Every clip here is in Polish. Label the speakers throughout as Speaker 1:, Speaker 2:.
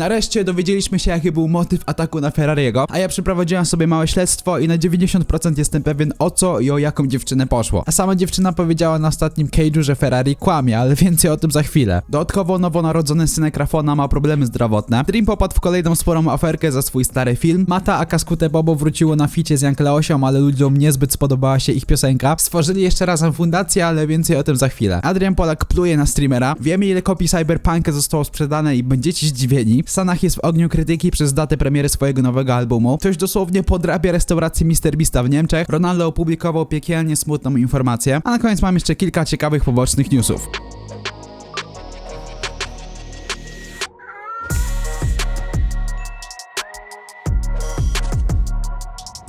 Speaker 1: Nareszcie dowiedzieliśmy się, jaki był motyw ataku na Ferrariego, a ja przeprowadziłem sobie małe śledztwo i na 90% jestem pewien o co i o jaką dziewczynę poszło. A sama dziewczyna powiedziała na ostatnim cage'u, że Ferrari kłamie, ale więcej o tym za chwilę. Dodatkowo nowonarodzony synek Rafona ma problemy zdrowotne. Dream popadł w kolejną sporą aferkę za swój stary film. Mata aka Skute Bobo wróciło na ficie z Jank Leosią, ale ludziom niezbyt spodobała się ich piosenka. Stworzyli jeszcze razem fundację, ale więcej o tym za chwilę. Adrian Polak pluje na streamera. Wiemy ile kopii Cyberpunka zostało sprzedane i będziecie zdziwieni. Sanach jest w ogniu krytyki przez datę premiery swojego nowego albumu. Ktoś dosłownie podrabia restaurację Mr. Beasta w Niemczech. Ronaldo opublikował piekielnie smutną informację. A na koniec mam jeszcze kilka ciekawych pobocznych newsów.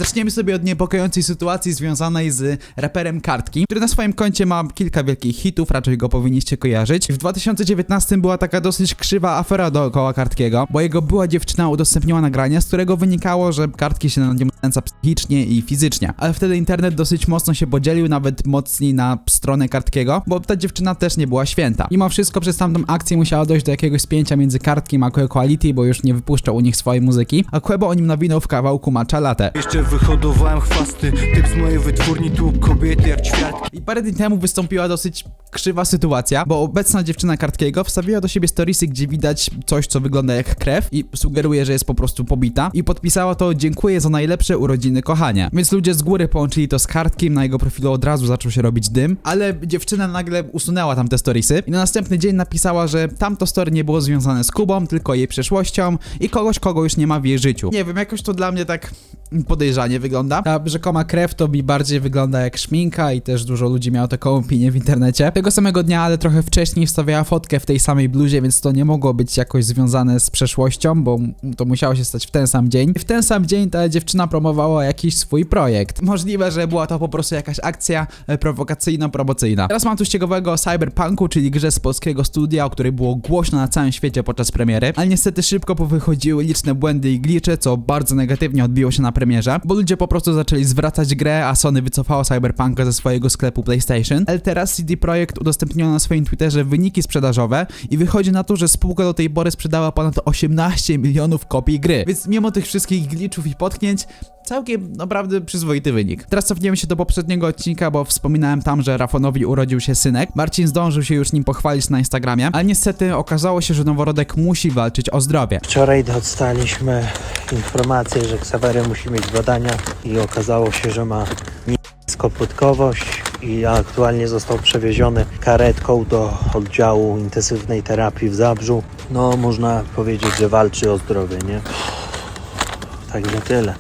Speaker 1: Zaczniemy sobie od niepokojącej sytuacji związanej z raperem Kartki, który na swoim koncie ma kilka wielkich hitów, raczej go powinniście kojarzyć. W 2019 była taka dosyć krzywa afera dookoła Kartkiego, bo jego była dziewczyna udostępniła nagranie, z którego wynikało, że Kartki się na nim znęca psychicznie i fizycznie. Ale wtedy internet dosyć mocno się podzielił, nawet mocniej na stronę Kartkiego, bo ta dziewczyna też nie była święta. Mimo wszystko przez tamtą akcję musiało dojść do jakiegoś spięcia między Kartkiem a Quality, bo już nie wypuszczał u nich swojej muzyki, a Quebo o nim nawinął w kawałku Matcha Latte.
Speaker 2: Jeszcze wyhodowałem chwasty. Typ z mojej wytwórni tu kobiety jak ćwiartki.
Speaker 1: I parę dni temu wystąpiła dosyć krzywa sytuacja, bo obecna dziewczyna Kartkiego wstawiła do siebie storiesy, gdzie widać coś, co wygląda jak krew i sugeruje, że jest po prostu pobita i podpisała to dziękuję za najlepsze urodziny kochania. Więc ludzie z góry połączyli to z Kartkiem, na jego profilu od razu zaczął się robić dym, ale dziewczyna nagle usunęła tamte storiesy i na następny dzień napisała, że tamto story nie było związane z Kubą, tylko jej przeszłością i kogoś, kogo już nie ma w jej życiu. Nie wiem, jakoś to dla mnie tak podejrzanie wygląda. Ta rzekoma krew to mi bardziej wygląda jak szminka i też dużo ludzi miało taką opinię w internecie. Tego samego dnia, ale trochę wcześniej wstawiała fotkę w tej samej bluzie, więc to nie mogło być jakoś związane z przeszłością, bo to musiało się stać w ten sam dzień. W ten sam dzień ta dziewczyna promowała jakiś swój projekt. Możliwe, że była to po prostu jakaś akcja e, prowokacyjno-promocyjna. Teraz mam tu ciekawego o Cyberpunku, czyli grze z polskiego studia, o której było głośno na całym świecie podczas premiery, ale niestety szybko powychodziły liczne błędy i glicze, co bardzo negatywnie odbiło się na premierze, bo ludzie po prostu zaczęli zwracać grę, a Sony wycofało Cyberpunka ze swojego sklepu PlayStation. Ale teraz CD Projekt udostępniło na swoim Twitterze wyniki sprzedażowe i wychodzi na to, że spółka do tej pory sprzedała ponad 18 milionów kopii gry. Więc mimo tych wszystkich glitchów i potknięć, całkiem naprawdę przyzwoity wynik. Teraz cofniemy się do poprzedniego odcinka, bo wspominałem tam, że Rafonowi urodził się synek. Marcin zdążył się już nim pochwalić na Instagramie, ale niestety okazało się, że noworodek musi walczyć o zdrowie.
Speaker 3: Wczoraj dostaliśmy informację, że Ksawery musi mieć badania i okazało się, że ma niską płytkowość i aktualnie został przewieziony karetką do oddziału intensywnej terapii w Zabrzu. No, można powiedzieć, że walczy o zdrowie, nie? Także tyle.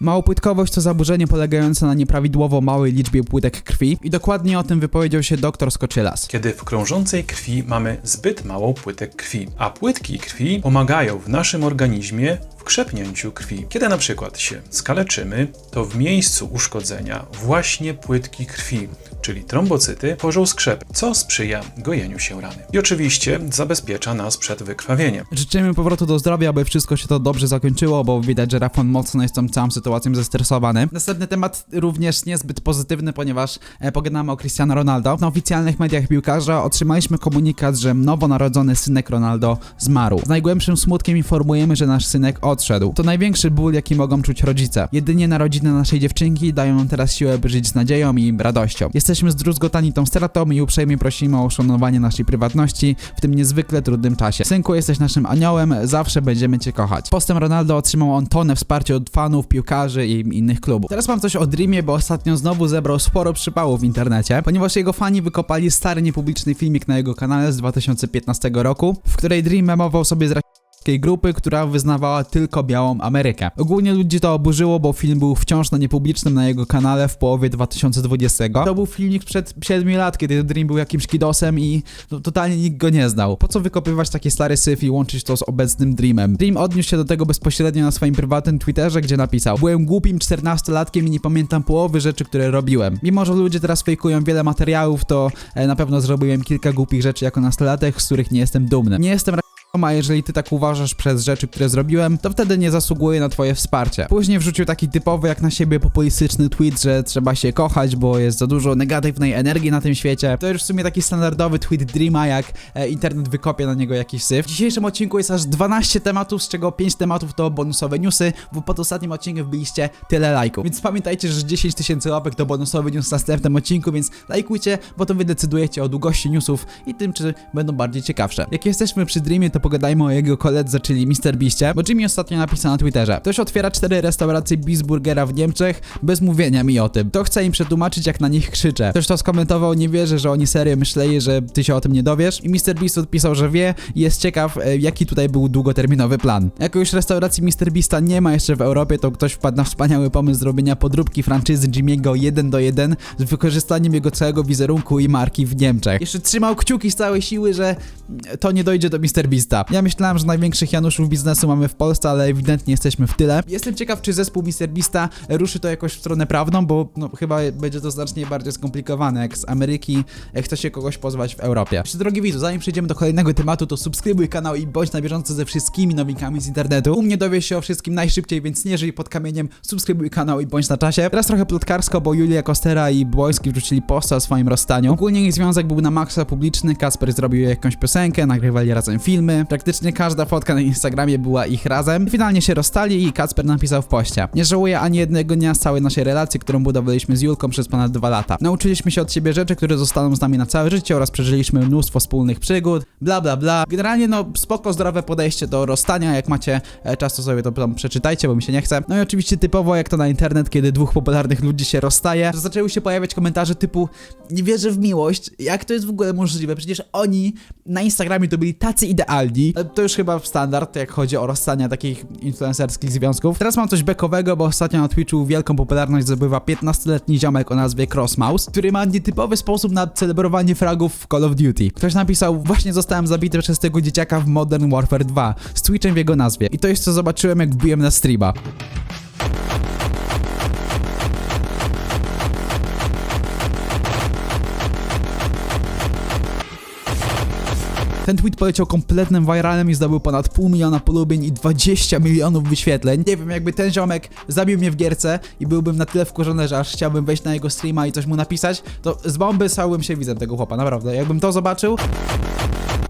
Speaker 1: Małopłytkowość to zaburzenie polegające na nieprawidłowo małej liczbie płytek krwi i dokładnie o tym wypowiedział się dr Skoczylas.
Speaker 4: kiedy w krążącej krwi mamy zbyt mało płytek krwi, a płytki krwi pomagają w naszym organizmie w krzepnięciu krwi. Kiedy na przykład się skaleczymy, to w miejscu uszkodzenia właśnie płytki krwi, czyli trombocyty, tworzą skrzep, co sprzyja gojeniu się rany. I oczywiście zabezpiecza nas przed wykrwawieniem.
Speaker 1: Życzymy powrotu do zdrowia, aby wszystko się to dobrze zakończyło, bo widać, że Rafon mocno jest tą całą sytuacją zestresowany. Następny temat również niezbyt pozytywny, ponieważ e, pogadamy o Cristiano Ronaldo. Na oficjalnych mediach piłkarza otrzymaliśmy komunikat, że nowonarodzony synek Ronaldo zmarł. Z najgłębszym smutkiem informujemy, że nasz synek odszedł. To największy ból, jaki mogą czuć rodzice. Jedynie narodziny naszej dziewczynki dają nam teraz siłę, by żyć z nadzieją i radością. Jesteśmy zdruzgotani tą stratą i uprzejmie prosimy o uszanowanie naszej prywatności w tym niezwykle trudnym czasie. Synku, jesteś naszym aniołem, zawsze będziemy cię kochać. Postem Ronaldo otrzymał on tonę wsparcia od fanów, piłkarzy i innych klubów. Teraz mam coś o Dreamie, bo ostatnio znowu zebrał sporo przypałów w internecie, ponieważ jego fani wykopali stary niepubliczny filmik na jego kanale z 2015 roku, w której Dream memował sobie z rasistowskiej grupy, która wyznawała tylko białą Amerykę. Ogólnie ludzi to oburzyło, bo film był wciąż na niepublicznym na jego kanale w połowie 2020. To był filmik sprzed 7 lat, kiedy Dream był jakimś kidosem i no, totalnie nikt go nie znał. Po co wykopywać taki stary syf i łączyć to z obecnym Dreamem? Dream odniósł się do tego bezpośrednio na swoim prywatnym Twitterze, gdzie napisał Byłem głupim 14-latkiem i nie pamiętam połowy rzeczy, które robiłem. Mimo, że ludzie teraz fejkują wiele materiałów, to e, na pewno zrobiłem kilka głupich rzeczy jako nastolatek, z których nie jestem dumny. Nie jestem a jeżeli ty tak uważasz przez rzeczy, które zrobiłem, to wtedy nie zasługuję na twoje wsparcie. Później wrzucił taki typowy jak na siebie populistyczny tweet, że trzeba się kochać, bo jest za dużo negatywnej energii na tym świecie. To już w sumie taki standardowy tweet Dreama, jak e, internet wykopie na niego jakiś syf. W dzisiejszym odcinku jest aż 12 tematów, z czego 5 tematów to bonusowe newsy, bo pod ostatnim odcinkiem wbiliście tyle lajków. Więc pamiętajcie, że 10 tysięcy łapek to bonusowy news w następnym odcinku, więc lajkujcie, bo to wy decydujecie o długości newsów i tym, czy będą bardziej ciekawsze. Jak jesteśmy przy Dreamie, to pogadajmy o jego koledze, czyli MrBeastie, bo Jimmy ostatnio napisał na Twitterze. Ktoś otwiera cztery restauracje Bisburgera w Niemczech bez mówienia mi o tym. To chce im przetłumaczyć, jak na nich krzyczę. Ktoś to skomentował, nie wierzę, że oni serio myśleli, że ty się o tym nie dowiesz. I MrBeast odpisał, że wie i jest ciekaw, e, jaki tutaj był długoterminowy plan. Jako już restauracji MrBeasta nie ma jeszcze w Europie, to ktoś wpadł na wspaniały pomysł zrobienia podróbki franczyzy Jimmy'ego 1 do 1 z wykorzystaniem jego całego wizerunku i marki w Niemczech. Jeszcze trzymał kciuki z całej siły, że to nie dojdzie do MrBeasta. Ja myślałem, że największych Januszów biznesu mamy w Polsce, ale ewidentnie jesteśmy w tyle. Jestem ciekaw, czy zespół MrBeasta ruszy to jakoś w stronę prawną, bo no, chyba będzie to znacznie bardziej skomplikowane, jak z Ameryki chce się kogoś pozwać w Europie. Jeszcze drogi widzu, zanim przejdziemy do kolejnego tematu, to subskrybuj kanał i bądź na bieżąco ze wszystkimi nowinkami z internetu. U mnie dowiesz się o wszystkim najszybciej, więc nie żyj pod kamieniem, subskrybuj kanał i bądź na czasie. Teraz trochę plotkarsko, bo Julia Kostera i Błoński wrzucili posta o swoim rozstaniu. Ogólnie ich związek był na maksa publiczny, Kasper zrobił jakąś piosenkę, nagrywali razem filmy. Praktycznie każda fotka na Instagramie była ich razem. Finalnie się rozstali i Kacper napisał w poście. Nie żałuję ani jednego dnia z całej naszej relacji, którą budowaliśmy z Julką przez ponad dwa lata. Nauczyliśmy się od siebie rzeczy, które zostaną z nami na całe życie oraz przeżyliśmy mnóstwo wspólnych przygód, bla bla bla. Generalnie no spoko, zdrowe podejście do rozstania, jak macie e, czas to sobie to tam przeczytajcie, bo mi się nie chce. No i oczywiście typowo jak to na internet, kiedy dwóch popularnych ludzi się rozstaje, zaczęły się pojawiać komentarze typu nie wierzę w miłość, jak to jest w ogóle możliwe, przecież oni na Instagramie to byli tacy idealni. E, To już chyba standard, jak chodzi o rozstania takich influencerskich związków. Teraz mam coś bekowego, bo ostatnio na Twitchu wielką popularność zdobywa 15-letni ziomek o nazwie Crossmouse, który ma nietypowy sposób na celebrowanie fragów w Call of Duty. Ktoś napisał, właśnie zostałem zabity przez tego dzieciaka w Modern Warfare 2, z Twitchem w jego nazwie. I to jest co zobaczyłem, jak wbiłem na streama. Ten tweet poleciał kompletnym viralem i zdobył ponad pół miliona polubień i 20 milionów wyświetleń. Nie wiem, jakby ten ziomek zabił mnie w gierce i byłbym na tyle wkurzony, że aż chciałbym wejść na jego streama i coś mu napisać, to z bomby stałbym się widzem tego chłopa, naprawdę. Jakbym to zobaczył,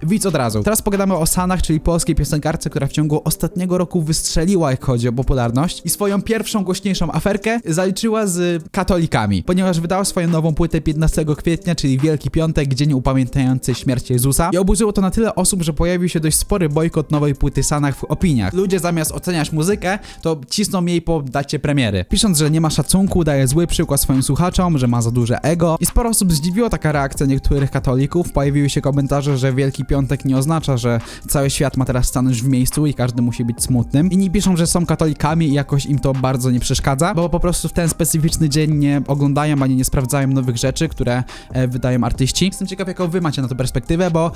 Speaker 1: Widz od razu. Teraz pogadamy o Sanach, czyli polskiej piosenkarce, która w ciągu ostatniego roku wystrzeliła, jak chodzi o popularność i swoją pierwszą głośniejszą aferkę zaliczyła z katolikami, ponieważ wydała swoją nową płytę 15 kwietnia, czyli Wielki Piątek, dzień upamiętniający śmierć Jezusa i oburzyło to na tyle osób, że pojawił się dość spory bojkot nowej płyty Sanach w opiniach. Ludzie zamiast oceniać muzykę, to cisną jej po dacie premiery. Pisząc, że nie ma szacunku, daje zły przykład swoim słuchaczom, że ma za duże ego i sporo osób zdziwiło taka reakcja niektórych katolików. Pojawiły się komentarze, że Wielki Piątek nie oznacza, że cały świat ma teraz stanąć w miejscu i każdy musi być smutnym. Inni piszą, że są katolikami i jakoś im to bardzo nie przeszkadza, bo po prostu w ten specyficzny dzień nie oglądają ani nie sprawdzają nowych rzeczy, które e, wydają artyści. Jestem ciekaw, jaką wy macie na to perspektywę, bo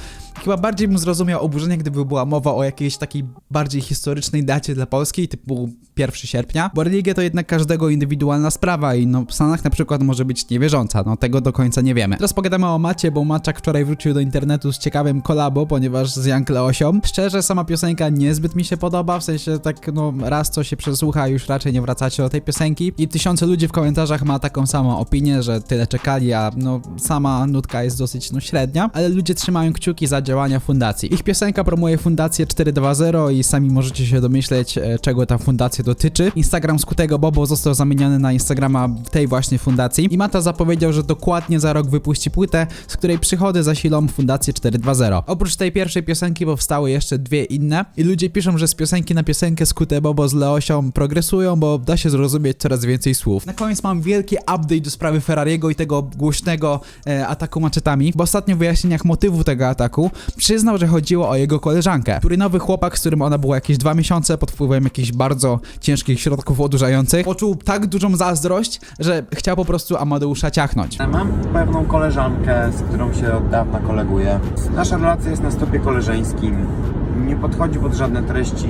Speaker 1: chyba bardziej bym zrozumiał oburzenie, gdyby była mowa o jakiejś takiej bardziej historycznej dacie dla Polski, typu 1 sierpnia, bo religia to jednak każdego indywidualna sprawa i no w Stanach na przykład może być niewierząca, no tego do końca nie wiemy. Teraz pogadamy o Macie, bo Maczak wczoraj wrócił do internetu z ciekawym kolabo, ponieważ z Jank Leosią. Szczerze, sama piosenka niezbyt mi się podoba, w sensie tak no raz co się przesłucha, już raczej nie wracacie do tej piosenki i tysiące ludzi w komentarzach ma taką samą opinię, że tyle czekali, a no sama nutka jest dosyć no średnia, ale ludzie trzymają kciuki za działania fundacji. Ich piosenka promuje fundację 420 i sami możecie się domyśleć, e, czego ta fundacja dotyczy. Instagram skutego Bobo został zamieniony na Instagrama tej właśnie fundacji i Mata zapowiedział, że dokładnie za rok wypuści płytę, z której przychody zasilą fundację 420. Oprócz tej pierwszej piosenki powstały jeszcze dwie inne i ludzie piszą, że z piosenki na piosenkę skute Bobo z Leosią progresują, bo da się zrozumieć coraz więcej słów. Na koniec mam wielki update do sprawy Ferrariego i tego głośnego e, ataku maczetami. W ostatnich wyjaśnieniach motywu tego ataku przyznał, że chodziło o jego koleżankę, który nowy chłopak, z którym ona była jakieś dwa miesiące pod wpływem jakichś bardzo ciężkich środków odurzających, poczuł tak dużą zazdrość, że chciał po prostu Amadeusza ciachnąć.
Speaker 5: Mam pewną koleżankę, z którą się od dawna koleguję. Nasza relacja jest na stopie koleżeńskim. Nie podchodzi pod żadne treści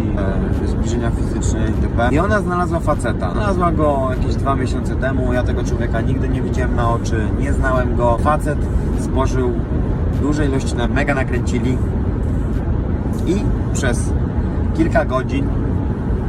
Speaker 5: e, zbliżenia fizyczne itp. I ona znalazła faceta. Znalazła go jakieś dwa miesiące temu. Ja tego człowieka nigdy nie widziałem na oczy, nie znałem go. Facet złożył duże ilości mega nakręcili. I przez kilka godzin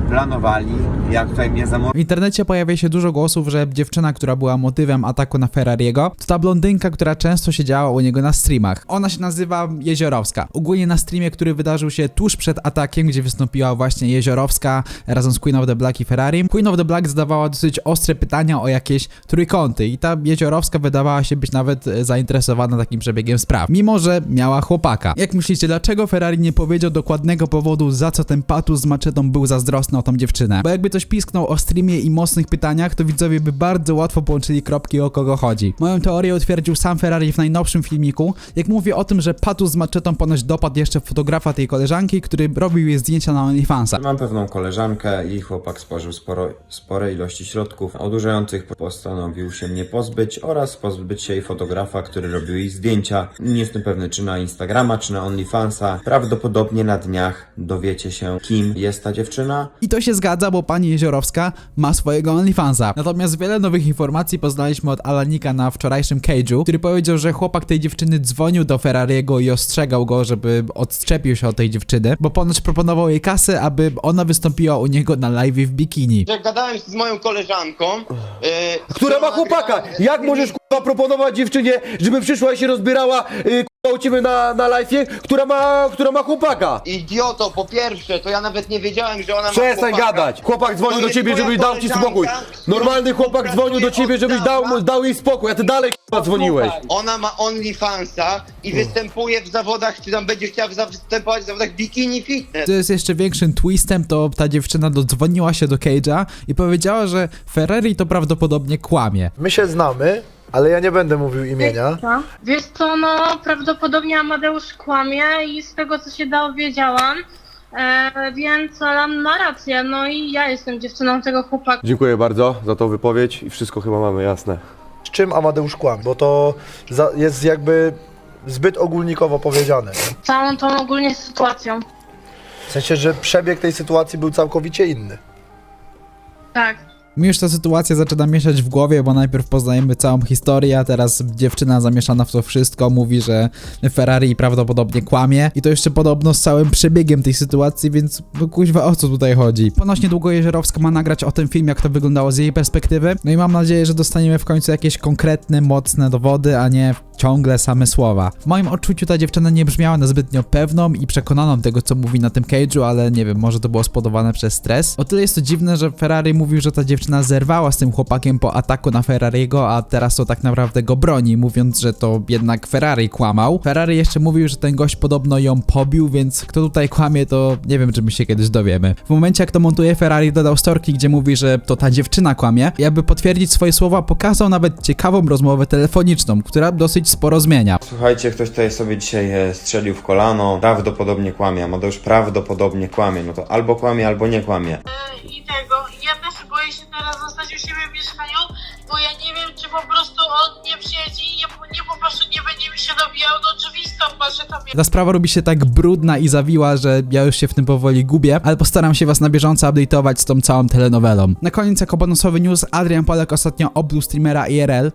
Speaker 5: planowali, jak tutaj mnie zamordować.
Speaker 1: W internecie pojawia się dużo głosów, że dziewczyna, która była motywem ataku na Ferrariego, to ta blondynka, która często siedziała u niego na streamach. Ona się nazywa Jeziorowska. Ogólnie na streamie, który wydarzył się tuż przed atakiem, gdzie wystąpiła właśnie Jeziorowska razem z Queen of the Black i Ferrari. Queen of the Black zadawała dosyć ostre pytania o jakieś trójkąty i ta Jeziorowska wydawała się być nawet e, zainteresowana takim przebiegiem spraw, mimo że miała chłopaka. Jak myślicie, dlaczego Ferrari nie powiedział dokładnego powodu, za co ten patus z maczetą był zazdrosny o tą dziewczynę? Bo jakby coś pisknął o streamie i mocnych pytaniach, to widzowie by bardzo łatwo połączyli kropki o kogo chodzi. Moją teorię utwierdził sam Ferrari w najnowszym filmiku, jak mówi o tym, że patus z maczetą ponoć dopadł jeszcze fotografa tej koleżanki, który robił jej zdjęcia na OnlyFansa.
Speaker 6: Mam pewną koleżankę, jej chłopak spożył sporo, spore ilości środków odurzających, postanowił się mnie pozbyć oraz pozbyć się jej fotografa, który robił jej zdjęcia. Nie jestem pewny, czy na Instagrama, czy na OnlyFansa. Prawdopodobnie na dniach dowiecie się, kim jest ta dziewczyna.
Speaker 1: I to się zgadza, bo pani Jeziorowska ma swojego OnlyFansa. Natomiast wiele nowych informacji poznaliśmy od Alanika na wczorajszym cage'u, który powiedział, że chłopak tej dziewczyny dzwonił do Ferrariego i ostrzegał go, żeby odczepił się od tej dziewczyny, bo ponoć proponował jej kasę, aby ona wystąpiła u niego na live w bikini.
Speaker 7: że gadałem z moją koleżanką. e,
Speaker 8: Która ma chłopaka! Jak możesz kurwa proponować dziewczynie, żeby przyszła i się rozbierała y, u ciebie na, na live'ie, która ma, która ma chłopaka?
Speaker 7: Idioto, po pierwsze, to ja nawet nie wiedziałem, że ona ma
Speaker 8: Przestań
Speaker 7: chłopaka.
Speaker 8: gadać! Chłopak dzwonił do
Speaker 7: jest
Speaker 8: ciebie, żebyś dał ci
Speaker 7: koleżanka,
Speaker 8: spokój. Normalny chłopak dzwonił do ciebie, żebyś dał, mu- dał jej spokój, a ty dalej kurwa dzwoniłeś.
Speaker 7: Ona ma OnlyFansa i występuje w zawodach, czy tam będzie chciała występować w zawodach bikini fitness.
Speaker 1: To jest jeszcze większym twistem, to ta dziewczyna dodzwoniła się do Cage'a i powiedziała, że Ferrari to prawdopodobnie kłamie.
Speaker 9: My się znamy, ale ja nie będę mówił imienia.
Speaker 10: Wiesz co, no prawdopodobnie Amadeusz kłamie i z tego co się dowiedziałam, e, więc Alan ma rację, no i ja jestem dziewczyną tego chłopaka.
Speaker 8: Dziękuję bardzo za tą wypowiedź i wszystko chyba mamy jasne.
Speaker 9: Z czym Amadeusz kłamie? Bo to za, jest jakby zbyt ogólnikowo powiedziane.
Speaker 10: Całą tą ogólnie sytuacją.
Speaker 9: W sensie, że przebieg tej sytuacji był całkowicie inny.
Speaker 10: Tak.
Speaker 1: Mi już ta sytuacja zaczyna mieszać w głowie, bo najpierw poznajemy całą historię, a teraz dziewczyna zamieszana w to wszystko mówi, że Ferrari prawdopodobnie kłamie i to jeszcze podobno z całym przebiegiem tej sytuacji, więc no kuźwa o co tutaj chodzi. Ponoć niedługo Jeziorowska ma nagrać o tym film, jak to wyglądało z jej perspektywy, no i mam nadzieję, że dostaniemy w końcu jakieś konkretne, mocne dowody, a nie ciągle same słowa. W moim odczuciu ta dziewczyna nie brzmiała na zbytnio pewną i przekonaną tego, co mówi na tym cage'u, ale nie wiem, może to było spowodowane przez stres. O tyle jest to dziwne, że Ferrari mówił, że ta dziewczyna zerwała z tym chłopakiem po ataku na Ferrariego, a teraz to tak naprawdę go broni, mówiąc, że to jednak Ferrari kłamał. Ferrari jeszcze mówił, że ten gość podobno ją pobił, więc kto tutaj kłamie, to nie wiem, czy my się kiedyś dowiemy. W momencie, jak to montuje, Ferrari dodał storki, gdzie mówi, że to ta dziewczyna kłamie i aby potwierdzić swoje słowa, pokazał nawet ciekawą rozmowę telefoniczną, która dosyć sporo zmienia.
Speaker 6: Słuchajcie, ktoś tutaj sobie dzisiaj e, strzelił w kolano, prawdopodobnie kłamie, Amadeusz prawdopodobnie kłamie, no to albo kłamie, albo nie kłamie.
Speaker 10: I on nie przyjedzie i nie, nie po prostu nie będzie mi się dobijał do drzwi stąd, że tam
Speaker 1: Ta sprawa robi się tak brudna i zawiła, że ja już się w tym powoli gubię, ale postaram się was na bieżąco update'ować z tą całą telenowelą. Na koniec jako bonusowy news, Adrian Polek ostatnio obluł streamera IRL.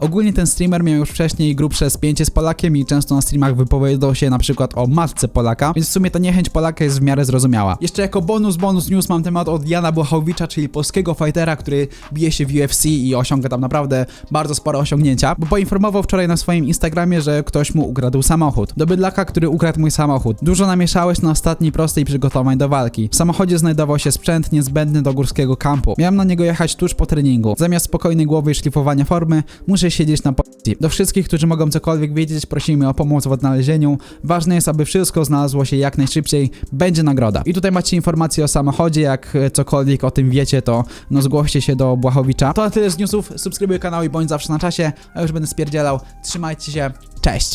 Speaker 1: Ogólnie ten streamer miał już wcześniej grubsze spięcie z Polakiem i często na streamach wypowiadał się na przykład o matce Polaka, więc w sumie ta niechęć Polaka jest w miarę zrozumiała. Jeszcze jako bonus, bonus news mam temat od Jana Błachowicza, czyli polskiego fightera, który bije się w UFC i osiąga tam naprawdę bardzo spore osiągnięcia, bo poinformował wczoraj na swoim Instagramie, że ktoś mu ukradł samochód. Do bydlaka, który ukradł mój samochód. Dużo namieszałeś na ostatniej prostej przygotowań do walki. W samochodzie znajdował się sprzęt niezbędny do górskiego kampu. Miałem na niego jechać tuż po treningu. Zamiast spokojnej głowy i szlifowania formy, muszę siedzieć na policji. Do wszystkich, którzy mogą cokolwiek wiedzieć, prosimy o pomoc w odnalezieniu. Ważne jest, aby wszystko znalazło się jak najszybciej. Będzie nagroda. I tutaj macie informacje o samochodzie, jak e, cokolwiek o tym wiecie, to no zgłoście się do Błachowicza. To na tyle z newsów. Subskrybuj kanał i bądź zawsze na czasie. A już będę spierdzielał. Trzymajcie się. Cześć!